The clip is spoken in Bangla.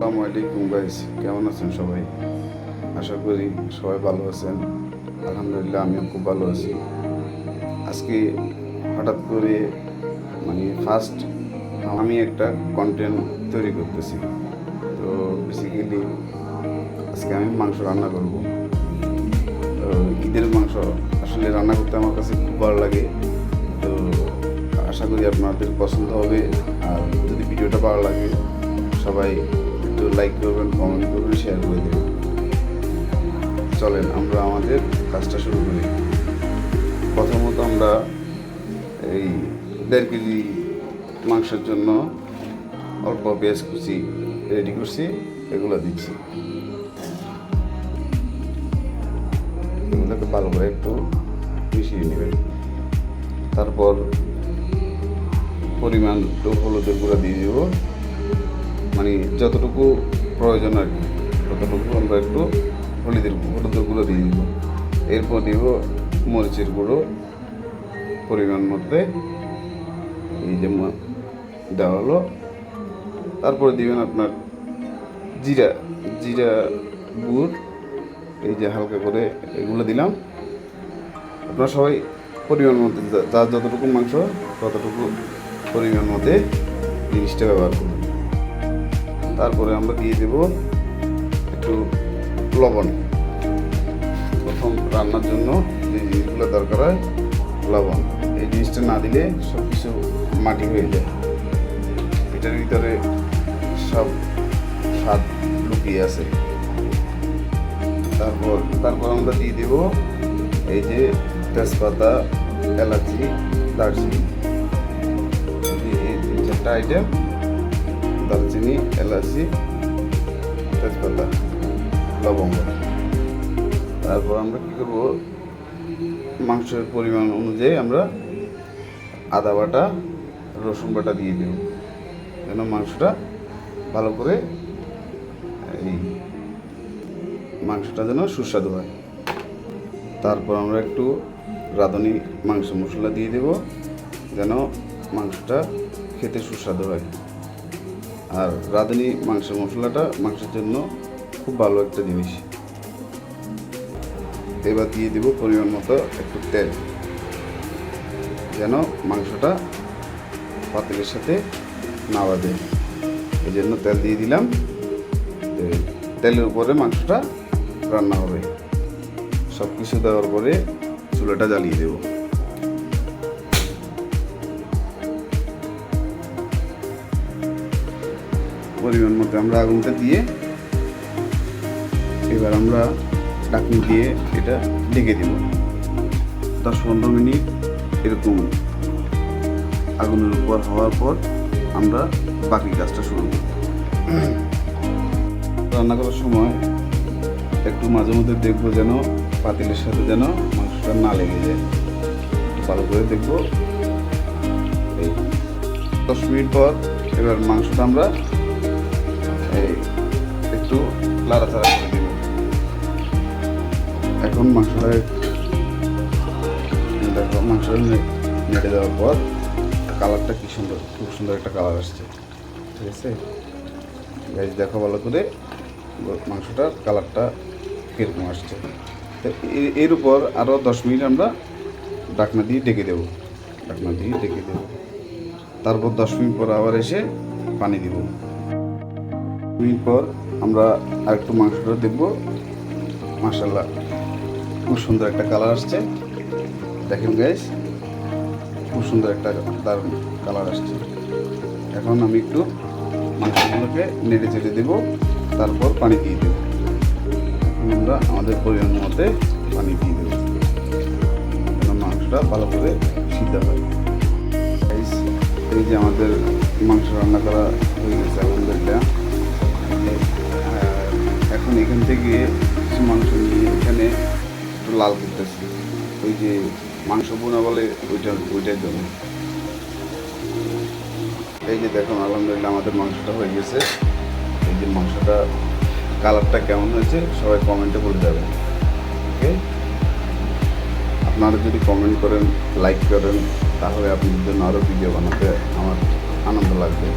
আসসালামু আলাইকুম গাইস কেমন আছেন সবাই? আশা করি সবাই ভালো আছেন। আলহামদুলিল্লাহ, আমিও খুব ভালো আছি। আজকে হঠাৎ করে মানে ফার্স্ট আমি একটা কন্টেন্ট তৈরি করতেছি। তো বেসিক্যালি আজকে আমি মাংস রান্না করব। তো ঈদের মাংস আসলে রান্না করতে আমার কাছে খুব ভালো লাগে। তো আশা করি আপনাদের পছন্দ হবে। আর যদি ভিডিওটা ভালো লাগে, সবাই একটু লাইক করবেন কমেন্ট করবেন শেয়ার করে দেবেন চলেন, আমরা আমাদের কাজটা শুরু করি। প্রথমত আমরা এই দেড় কেজি মাংসের জন্য অল্প পেঁয়াজ কুচি রেডি করছি, এগুলো দিচ্ছি। এগুলোকে ভালো করে একটু মিশিয়ে নেবেন। তারপর পরিমাণ হলুদের গুঁড়া দিয়ে দেব। মানে যতটুকু প্রয়োজন আর কি, ততটুকু আমরা একটু হলুদের হলুদের গুঁড়ো দিয়ে দিব। এরপর দিব মরিচের গুঁড়ো পরিমাণ মধ্যে। এই যে দেওয়া হলো। তারপরে দিবেন আপনার জিরা জিরা গুড়। এই যে হালকা করে এগুলো দিলাম। আপনারা সবাই পরিমাণ মধ্যে যার যতটুকু মাংস, ততটুকু পরিমাণ মধ্যে জিনিসটা ব্যবহার করুন। তারপরে আমরা দিয়ে দেব একটু লবণ। প্রথম রান্নার জন্য যে জিনিসগুলো দরকার হয়, লবণ। এই জিনিসটা না দিলে সব কিছু মাটি হয়ে যায়। এটার ভিতরে সব স্বাদ লুকিয়ে আছে। তারপর তারপর আমরা দিয়ে দেব এই যে তেজপাতা, এলাচি, দারচিনি। এই তিন চারটা আইটেম দারচিনি, এলাচি, তেজপাতা, লবঙ্গ। তারপর আমরা কী করব? মাংসের পরিমাণ অনুযায়ী আমরা আদা বাটা, রসুন বাটা দিয়ে দেব, যেন মাংসটা ভালো করে এই মাংসটা যেন সুস্বাদু হয়। তারপর আমরা একটু রাঁধুনি মাংস মশলা দিয়ে দেব, যেন মাংসটা খেতে সুস্বাদু হয়। আর রাঁধুনি মাংস মশলাটা মাংসের জন্য খুব ভালো একটা জিনিস। এবার দিয়ে দেব পরিমাণ মতো একটু তেল। যেন মাংসটা পাতিলের সাথে না বাঁধে। এই জন্য তেল দিয়ে দিলাম। তেলের উপরে মাংসটা রান্না হবে। সব কিছু দেওয়ার পরে চুলাটা জ্বালিয়ে দেব। পরিমাণ মতো আমরা আগুনটা দিয়ে এবার আমরা ডাকনি দিয়ে এটা ঢেকে দিব। দশ পনেরো মিনিট এরকম আগুনের উপর হওয়ার পর আমরা বাকি কাজটা শুরু করব। রান্না করার সময় একটু মাঝে মধ্যে দেখব যেন পাতিলের সাথে যেন মাংসটা না লেগে যায়। ভালো করে দেখব। দশ মিনিট পর এবার মাংসটা আমরা একটু লাড়াচাড়া করে দেব এখন মাংসটা দেখো মাংসটা নেড়ে দেওয়ার পর কালারটা কি সুন্দর, খুব সুন্দর একটা কালার আসছে। ঠিক আছে? গাইজ দেখো ভালো করে মাংসটার কালারটা কীরকম আসছে। তো এর উপর আরও দশ মিনিট আমরা ডাকনা দিয়ে ডেকে দেবো। ডাকনা দিয়ে ডেকে দেবো। তারপর দশ মিনিট পর আবার এসে পানি দিব। মিনিট পর আমরা আরেকটু মাংসটা দেখব। মাসাল্লাহ খুব সুন্দর একটা কালার আসছে। দেখেন গাইস খুব সুন্দর একটা দারুণ কালার আসছে। এখন আমি একটু মাংসগুলোকে নেড়ে চেড়ে দেবো তারপর পানি দিয়ে দেবো। আমরা আমাদের পরিমাণ মতে পানি দিয়ে দেবো। মাংসটা ভালো করে সিদ্ধ হয়। এই যে আমাদের মাংস রান্না করা হয়ে গেছে এই, আহ, এখন এখান থেকে কিছু মাংস নিয়ে এখানে একটু লাল করতেছি। ওই যে মাংস বোনা বলে ওইটা ওইটার জন্য। এই যে দেখুন, আলহামদুলিল্লাহ আমাদের মাংসটা হয়ে গেছে। এই যে মাংসটা কালারটা কেমন হয়েছে, সবাই কমেন্টে বলে যাবেন। ওকে? আপনারা যদি কমেন্ট করেন, লাইক করেন, তাহলে আপনাদের জন্য আরও ভিডিও বানাতে আমার আনন্দ লাগবে।